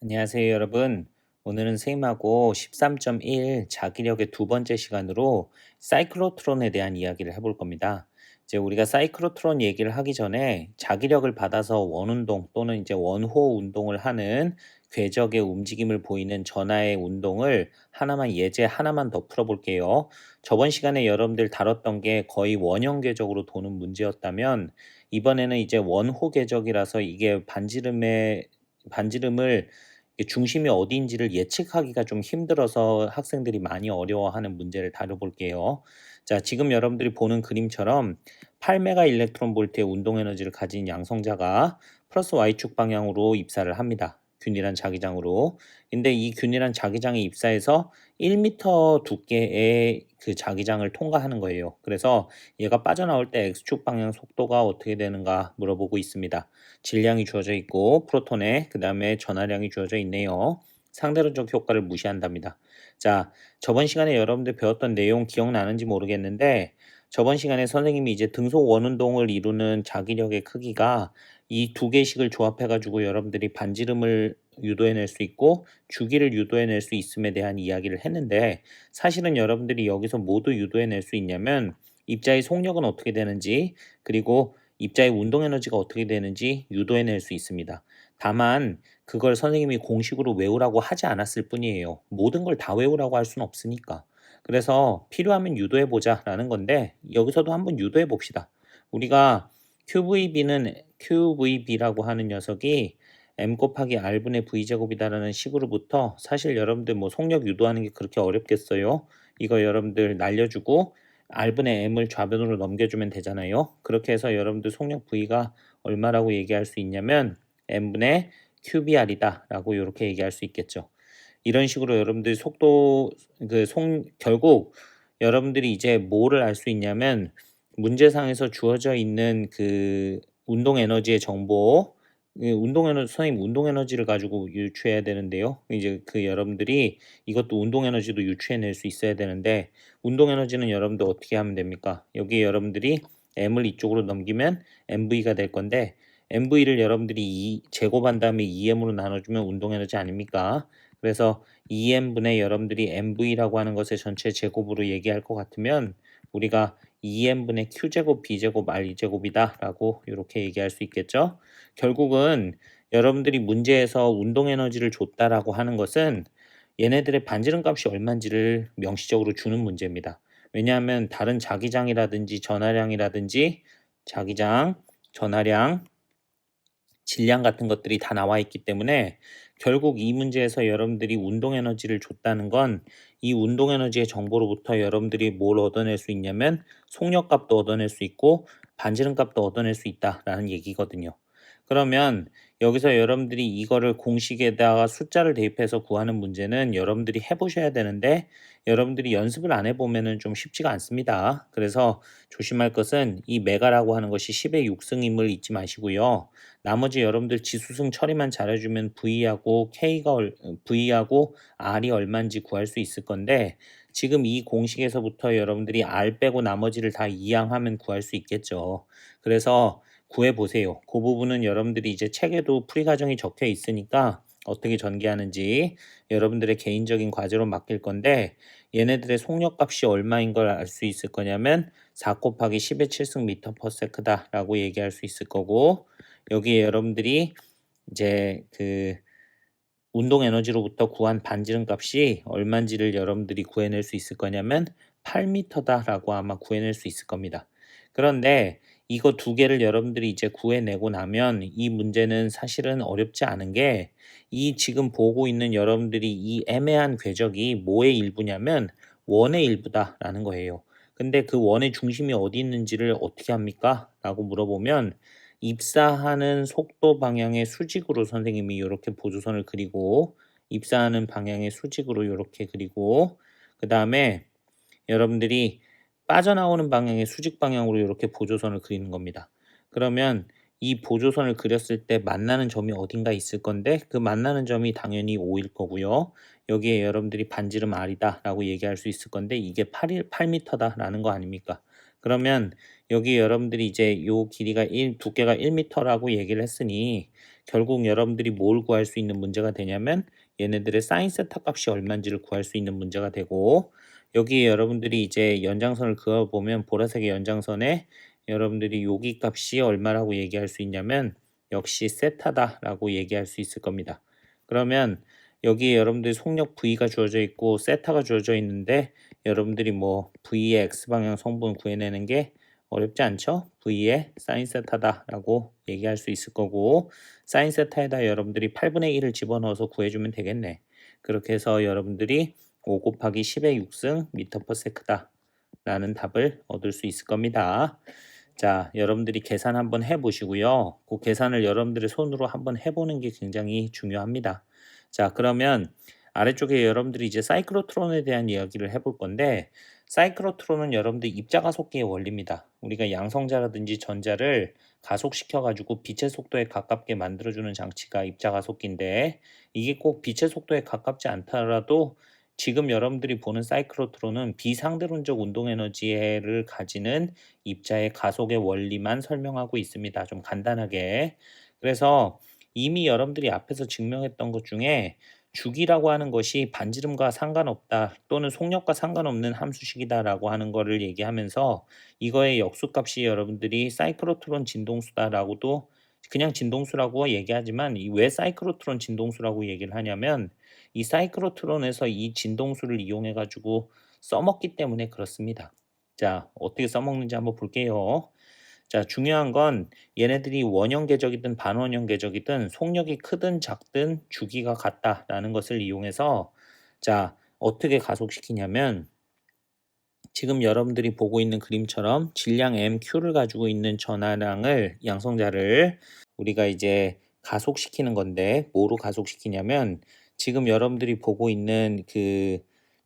안녕하세요, 여러분. 오늘은 선생님하고 13.1 자기력의 두 번째 시간으로 사이클로트론에 대한 이야기를 해볼 겁니다. 이제 우리가 사이클로트론 얘기를 하기 전에 자기력을 받아서 원운동 또는 이제 원호 운동을 하는 궤적의 움직임을 보이는 전하의 운동을 하나만 예제 하나만 더 풀어볼게요. 저번 시간에 여러분들 다뤘던 게 거의 원형 궤적으로 도는 문제였다면 이번에는 이제 원호 궤적이라서 이게 반지름의 반지름을 중심이 어디인지를 예측하기가 좀 힘들어서 학생들이 많이 어려워하는 문제를 다뤄볼게요. 자, 지금 여러분들이 보는 그림처럼 8메가 일렉트론 볼트의 운동 에너지를 가진 양성자가 플러스 Y축 방향으로 입사를 합니다. 균일한 자기장으로. 근데 이 균일한 자기장에 입사해서 1m 두께의 그 자기장을 통과하는 거예요. 그래서 얘가 빠져나올 때 X축 방향 속도가 어떻게 되는가 물어보고 있습니다. 질량이 주어져 있고 프로톤에 그 다음에 전하량이 주어져 있네요. 상대론적 효과를 무시한답니다. 자, 저번 시간에 여러분들 배웠던 내용 기억나는지 모르겠는데 저번 시간에 선생님이 이제 등속 원운동을 이루는 자기력의 크기가 이 두 개씩을 조합해가지고 여러분들이 반지름을 유도해낼 수 있고 주기를 유도해낼 수 있음에 대한 이야기를 했는데 사실은 여러분들이 여기서 모두 유도해낼 수 있냐면 입자의 속력은 어떻게 되는지 그리고 입자의 운동 에너지가 어떻게 되는지 유도해낼 수 있습니다. 다만 그걸 선생님이 공식으로 외우라고 하지 않았을 뿐이에요. 모든 걸 다 외우라고 할 수는 없으니까. 그래서 필요하면 유도해 보자라는 건데 여기서도 한번 유도해 봅시다. 우리가 QVB는 QVB라고 하는 녀석이 m 곱하기 r분의 v제곱이다라는 식으로부터 사실 여러분들 뭐 속력 유도하는 게 그렇게 어렵겠어요? 이거 여러분들 날려주고 r분의 m을 좌변으로 넘겨주면 되잖아요. 그렇게 해서 여러분들 속력 v가 얼마라고 얘기할 수 있냐면 m분의 qbr이다 라고 이렇게 얘기할 수 있겠죠. 이런 식으로 여러분들 속도 그 속, 결국 여러분들이 이제 뭐를 알 수 있냐면 문제상에서 주어져 있는 그 운동 에너지의 정보 운동 에너지 선생님 운동 에너지를 가지고 유추해야 되는데요. 이제 그 여러분들이 이것도 운동 에너지도 유추해낼 수 있어야 되는데 운동 에너지는 여러분들 어떻게 하면 됩니까? 여기 여러분들이 m을 이쪽으로 넘기면 mv가 될 건데 mv를 여러분들이 2 제곱한 다음에 2m으로 나눠주면 운동 에너지 아닙니까? 그래서 2m분의 여러분들이 mv라고 하는 것의 전체 제곱으로 얘기할 것 같으면 우리가 2n분의 q제곱 b제곱 r제곱이다 라고 이렇게 얘기할 수 있겠죠. 결국은 여러분들이 문제에서 운동 에너지를 줬다라고 하는 것은 얘네들의 반지름 값이 얼마인지를 명시적으로 주는 문제입니다. 왜냐하면 다른 자기장이라든지 전하량이라든지 자기장, 전하량, 질량 같은 것들이 다 나와 있기 때문에 결국 이 문제에서 여러분들이 운동 에너지를 줬다는 건 이 운동 에너지의 정보로부터 여러분들이 뭘 얻어낼 수 있냐면 속력 값도 얻어낼 수 있고 반지름 값도 얻어낼 수 있다라는 얘기거든요. 그러면 여기서 여러분들이 이거를 공식에다가 숫자를 대입해서 구하는 문제는 여러분들이 해보셔야 되는데 여러분들이 연습을 안 해보면은 좀 쉽지가 않습니다. 그래서 조심할 것은 이 메가라고 하는 것이 10의 6승임을 잊지 마시고요. 나머지 여러분들 지수승 처리만 잘해주면 V하고 K가 V하고 R이 얼마인지 구할 수 있을 건데 지금 이 공식에서부터 여러분들이 R 빼고 나머지를 다 이항하면 구할 수 있겠죠. 그래서 구해보세요. 그 부분은 여러분들이 이제 책에도 풀이 과정이 적혀 있으니까 어떻게 전개하는지 여러분들의 개인적인 과제로 맡길 건데 얘네들의 속력 값이 얼마인 걸 알 수 있을 거냐면 4 곱하기 10의 7승 미터 퍼 세크다 라고 얘기할 수 있을 거고 여기에 여러분들이 이제 그 운동 에너지로부터 구한 반지름 값이 얼마인지를 여러분들이 구해낼 수 있을 거냐면 8m다 라고 아마 구해낼 수 있을 겁니다. 그런데 이거 두 개를 여러분들이 이제 구해내고 나면 이 문제는 사실은 어렵지 않은 게 이 지금 보고 있는 여러분들이 이 애매한 궤적이 뭐의 일부냐면 원의 일부다라는 거예요. 근데 그 원의 중심이 어디 있는지를 어떻게 합니까? 라고 물어보면 입사하는 속도 방향의 수직으로 선생님이 이렇게 보조선을 그리고 입사하는 방향의 수직으로 이렇게 그리고 그 다음에 여러분들이 빠져나오는 방향의 수직 방향으로 이렇게 보조선을 그리는 겁니다. 그러면 이 보조선을 그렸을 때 만나는 점이 어딘가 있을 건데 그 만나는 점이 당연히 5일 거고요. 여기에 여러분들이 반지름 R이다 라고 얘기할 수 있을 건데 이게 8, 8m다 라는 거 아닙니까? 그러면 여기 여러분들이 이제 요 길이가 1, 두께가 1m라고 얘기를 했으니 결국 여러분들이 뭘 구할 수 있는 문제가 되냐면 얘네들의 사인 세타 값이 얼마인지를 구할 수 있는 문제가 되고 여기에 여러분들이 이제 연장선을 그어보면 보라색의 연장선에 여러분들이 여기 값이 얼마라고 얘기할 수 있냐면 역시 세타다라고 얘기할 수 있을 겁니다. 그러면 여기에 여러분들이 속력 V가 주어져 있고 세타가 주어져 있는데 여러분들이 뭐 V의 X방향 성분 구해내는 게 어렵지 않죠? V의 사인 세타다라고 얘기할 수 있을 거고 사인 세타에다 여러분들이 8분의 1을 집어넣어서 구해주면 되겠네. 그렇게 해서 여러분들이 5 곱하기 10의 6승 미터 퍼 세크다 라는 답을 얻을 수 있을 겁니다. 자, 여러분들이 계산 한번 해보시고요. 그 계산을 여러분들의 손으로 한번 해보는 게 굉장히 중요합니다. 자, 그러면 아래쪽에 여러분들이 이제 사이클로트론에 대한 이야기를 해볼 건데 사이클로트론은 여러분들 입자 가속기의 원리입니다. 우리가 양성자라든지 전자를 가속시켜 가지고 빛의 속도에 가깝게 만들어주는 장치가 입자 가속기인데 이게 꼭 빛의 속도에 가깝지 않더라도 지금 여러분들이 보는 사이클로트론은 비상대론적 운동에너지를 가지는 입자의 가속의 원리만 설명하고 있습니다. 좀 간단하게. 그래서 이미 여러분들이 앞에서 증명했던 것 중에 주기라고 하는 것이 반지름과 상관없다 또는 속력과 상관없는 함수식이다라고 하는 거를 얘기하면서 이거의 역수값이 여러분들이 사이클로트론 진동수다라고도 그냥 진동수라고 얘기하지만 이왜 사이클로트론 진동수라고 얘기를 하냐면 이 사이클로트론에서 이 진동수를 이용해 가지고 써먹기 때문에 그렇습니다. 자 어떻게 써먹는지 한번 볼게요. 자, 중요한 건 얘네들이 원형 궤적이든 반원형 궤적이든 속력이 크든 작든 주기가 같다라는 것을 이용해서 자, 어떻게 가속시키냐면 지금 여러분들이 보고 있는 그림처럼 질량 MQ를 가지고 있는 전하량을 양성자를 우리가 이제 가속시키는 건데 뭐로 가속시키냐면 지금 여러분들이 보고 있는 그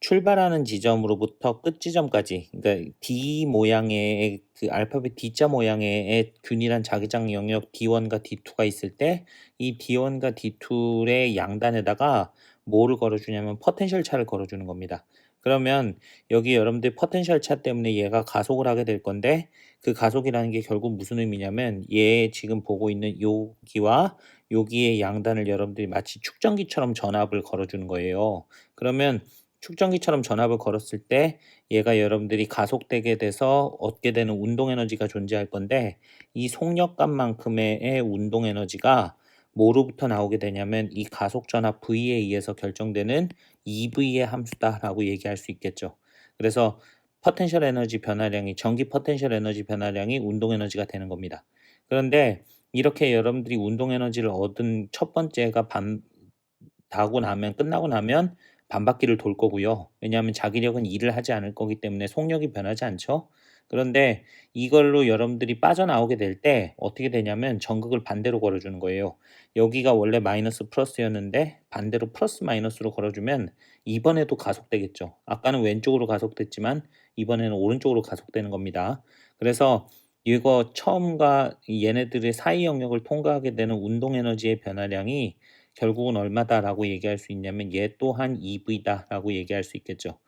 출발하는 지점으로부터 끝 지점까지 그러니까 D 모양의 그 알파벳 D자 모양의 균일한 자기장 영역 D1과 D2가 있을 때 이 D1과 D2의 양단에다가 뭐를 걸어주냐면 포텐셜 차를 걸어주는 겁니다. 그러면 여기 여러분들 포텐셜 차 때문에 얘가 가속을 하게 될 건데 그 가속이라는 게 결국 무슨 의미냐면 얘 지금 보고 있는 여기와 여기의 양단을 여러분들이 마치 축전기처럼 전압을 걸어주는 거예요. 그러면 축전기처럼 전압을 걸었을 때 얘가 여러분들이 가속되게 돼서 얻게 되는 운동 에너지가 존재할 건데 이 속력값만큼의 운동 에너지가 뭐로부터 나오게 되냐면 이 가속 전압 V에 의해서 결정되는 EV의 함수다라고 얘기할 수 있겠죠. 그래서 포텐셜 에너지 변화량이 전기 포텐셜 에너지 변화량이 운동 에너지가 되는 겁니다. 그런데 이렇게 여러분들이 운동 에너지를 얻은 첫 번째가 반 다고 나면 끝나고 나면 반바퀴를 돌 거고요. 왜냐하면 자기력은 일을 하지 않을 거기 때문에 속력이 변하지 않죠. 그런데 이걸로 여러분들이 빠져나오게 될 때 어떻게 되냐면 전극을 반대로 걸어주는 거예요. 여기가 원래 마이너스 플러스였는데 반대로 플러스 마이너스로 걸어주면 이번에도 가속되겠죠. 아까는 왼쪽으로 가속됐지만 이번에는 오른쪽으로 가속되는 겁니다. 그래서 이거 처음과 얘네들의 사이 영역을 통과하게 되는 운동 에너지의 변화량이 결국은 얼마다라고 얘기할 수 있냐면 얘 또한 EV다라고 얘기할 수 있겠죠.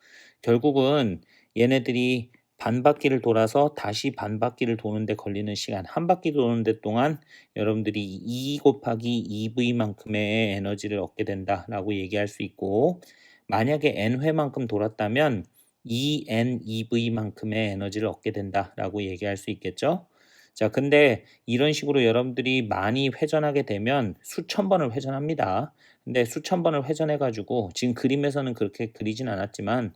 결국은 얘네들이 반 바퀴를 돌아서 다시 반 바퀴를 도는데 걸리는 시간 한 바퀴 도는데 동안 여러분들이 2 곱하기 EV만큼의 에너지를 얻게 된다라고 얘기할 수 있고 만약에 N회만큼 돌았다면 2NEV만큼의 에너지를 얻게 된다라고 얘기할 수 있겠죠. 자, 근데 이런 식으로 여러분들이 많이 회전하게 되면 수천 번을 회전합니다. 근데 수천 번을 회전해가지고 지금 그림에서는 그렇게 그리진 않았지만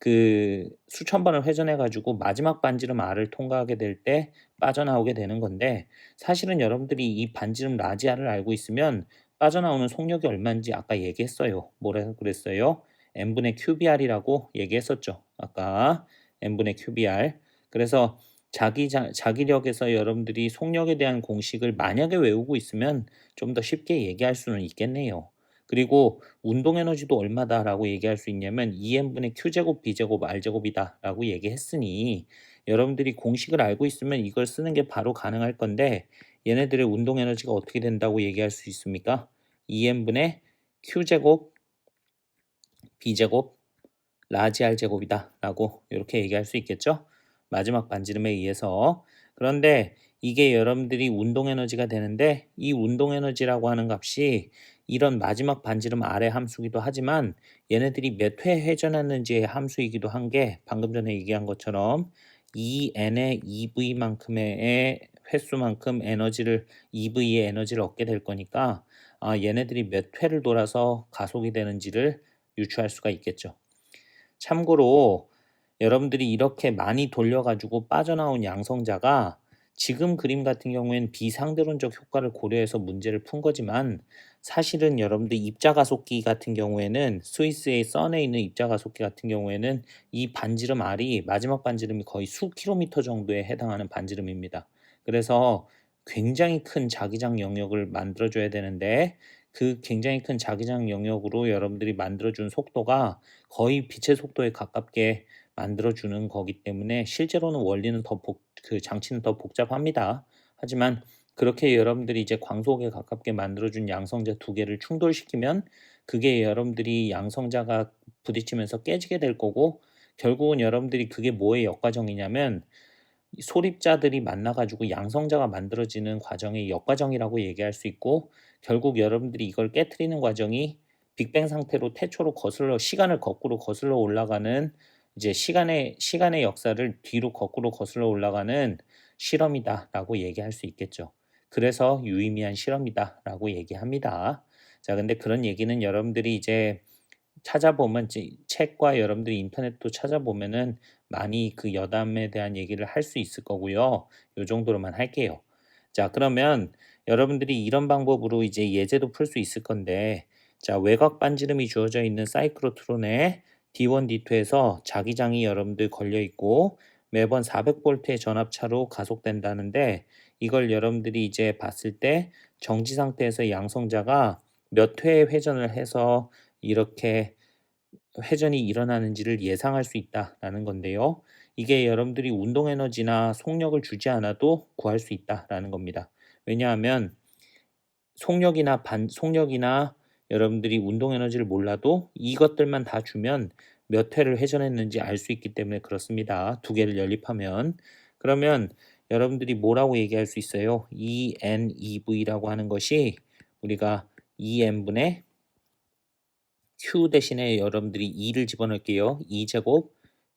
그 수천 번을 회전해 가지고 마지막 반지름 R을 통과하게 될 때 빠져나오게 되는 건데 사실은 여러분들이 이 반지름 라지 R을 알고 있으면 빠져나오는 속력이 얼마인지 아까 얘기했어요. 뭐라고 그랬어요? n분의 QBR이라고 얘기했었죠. 아까 n분의 QBR. 그래서 자기 자, 자기력에서 여러분들이 속력에 대한 공식을 만약에 외우고 있으면 좀 더 쉽게 얘기할 수는 있겠네요. 그리고 운동 에너지도 얼마다라고 얘기할 수 있냐면 2n분의 q제곱 b제곱 r제곱이다라고 얘기했으니 여러분들이 공식을 알고 있으면 이걸 쓰는 게 바로 가능할 건데 얘네들의 운동 에너지가 어떻게 된다고 얘기할 수 있습니까? 2n분의 q제곱 b제곱 라지 r제곱이다 라고 이렇게 얘기할 수 있겠죠? 마지막 반지름에 의해서 그런데 이게 여러분들이 운동 에너지가 되는데 이 운동 에너지라고 하는 값이 이런 마지막 반지름 아래 함수기도 하지만 얘네들이 몇 회 회전했는지의 함수이기도 한 게 방금 전에 얘기한 것처럼 2n의 EV만큼의 횟수만큼 에너지를 EV의 에너지를 얻게 될 거니까 아, 얘네들이 몇 회를 돌아서 가속이 되는지를 유추할 수가 있겠죠. 참고로 여러분들이 이렇게 많이 돌려가지고 빠져나온 양성자가 지금 그림 같은 경우에는 비상대론적 효과를 고려해서 문제를 푼 거지만 사실은 여러분들 입자가속기 같은 경우에는 스위스의 선에 있는 입자가속기 같은 경우에는 이 반지름 R이 마지막 반지름이 거의 수 킬로미터 정도에 해당하는 반지름입니다. 그래서 굉장히 큰 자기장 영역을 만들어줘야 되는데 그 굉장히 큰 자기장 영역으로 여러분들이 만들어준 속도가 거의 빛의 속도에 가깝게 만들어주는 거기 때문에 실제로는 원리는 더 복, 그 장치는 더 복잡합니다. 하지만 그렇게 여러분들이 이제 광속에 가깝게 만들어준 양성자 두 개를 충돌시키면 그게 여러분들이 양성자가 부딪히면서 깨지게 될 거고 결국은 여러분들이 그게 뭐의 역과정이냐면 소립자들이 만나가지고 양성자가 만들어지는 과정의 역과정이라고 얘기할 수 있고 결국 여러분들이 이걸 깨트리는 과정이 빅뱅 상태로 태초로 거슬러 시간을 거꾸로 거슬러 올라가는 이제 시간의 시간의 역사를 뒤로 거꾸로 거슬러 올라가는 실험이다라고 얘기할 수 있겠죠. 그래서 유의미한 실험이다라고 얘기합니다. 자, 근데 그런 얘기는 여러분들이 이제 찾아보면 책과 여러분들이 인터넷도 찾아보면은 많이 그 여담에 대한 얘기를 할 수 있을 거고요. 요 정도로만 할게요. 자, 그러면 여러분들이 이런 방법으로 이제 예제도 풀 수 있을 건데 자, 외곽 반지름이 주어져 있는 사이클로트론에 D1, D2에서 자기장이 여러분들 걸려 있고 매번 400V의 전압차로 가속된다는데 이걸 여러분들이 이제 봤을 때 정지 상태에서 양성자가 몇 회의 회전을 해서 이렇게 회전이 일어나는지를 예상할 수 있다라는 건데요. 이게 여러분들이 운동 에너지나 속력을 주지 않아도 구할 수 있다라는 겁니다. 왜냐하면 속력이나 반 속력이나 여러분들이 운동 에너지를 몰라도 이것들만 다 주면 몇 회를 회전했는지 알 수 있기 때문에 그렇습니다. 두 개를 연립하면 그러면 여러분들이 뭐라고 얘기할 수 있어요? ENEV라고 하는 것이 우리가 EN분의 Q 대신에 여러분들이 2를 집어넣을게요. 2제곱,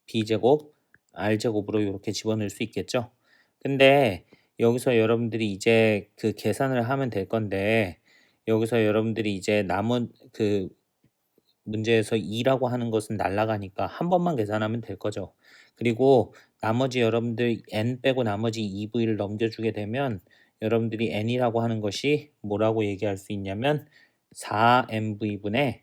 B제곱, R제곱으로 이렇게 집어넣을 수 있겠죠. 근데 여기서 여러분들이 이제 그 계산을 하면 될 건데 여기서 여러분들이 이제 남은 그 문제에서 2라고 하는 것은 날라가니까 한 번만 계산하면 될 거죠. 그리고 나머지 여러분들 n 빼고 나머지 2v를 넘겨주게 되면 여러분들이 n이라고 하는 것이 뭐라고 얘기할 수 있냐면 4mv분의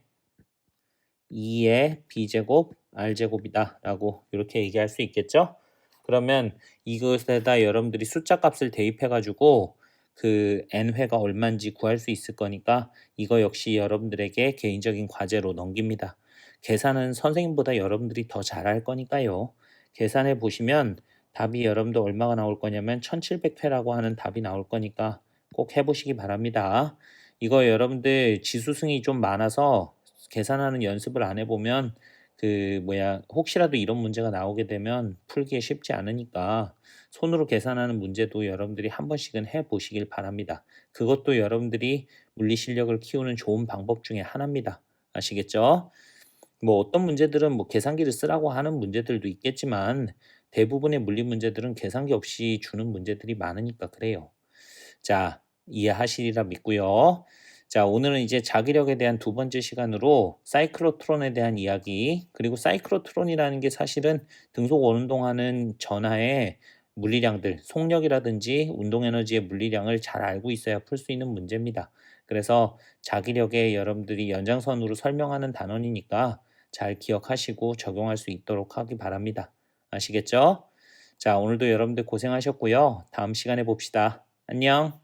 2의 b제곱 r제곱이다 라고 이렇게 얘기할 수 있겠죠? 그러면 이것에다 여러분들이 숫자 값을 대입해 가지고 그 n회가 얼마인지 구할 수 있을 거니까 이거 역시 여러분들에게 개인적인 과제로 넘깁니다. 계산은 선생님보다 여러분들이 더 잘할 거니까요. 계산해 보시면 답이 여러분들 얼마가 나올 거냐면 1700회라고 하는 답이 나올 거니까 꼭 해보시기 바랍니다. 이거 여러분들 지수승이 좀 많아서 계산하는 연습을 안 해보면 그 뭐야 혹시라도 이런 문제가 나오게 되면 풀기에 쉽지 않으니까 손으로 계산하는 문제도 여러분들이 한 번씩은 해 보시길 바랍니다. 그것도 여러분들이 물리 실력을 키우는 좋은 방법 중에 하나입니다. 아시겠죠? 뭐 어떤 문제들은 뭐 계산기를 쓰라고 하는 문제들도 있겠지만 대부분의 물리 문제들은 계산기 없이 주는 문제들이 많으니까 그래요. 자, 이해하시리라 믿고요. 자, 오늘은 이제 자기력에 대한 두 번째 시간으로 사이클로트론에 대한 이야기, 그리고 사이클로트론이라는 게 사실은 등속 원운동하는 전하의 물리량들, 속력이라든지 운동 에너지의 물리량을 잘 알고 있어야 풀 수 있는 문제입니다. 그래서 자기력에 여러분들이 연장선으로 설명하는 단원이니까 잘 기억하시고 적용할 수 있도록 하기 바랍니다. 아시겠죠? 자, 오늘도 여러분들 고생하셨고요. 다음 시간에 봅시다. 안녕.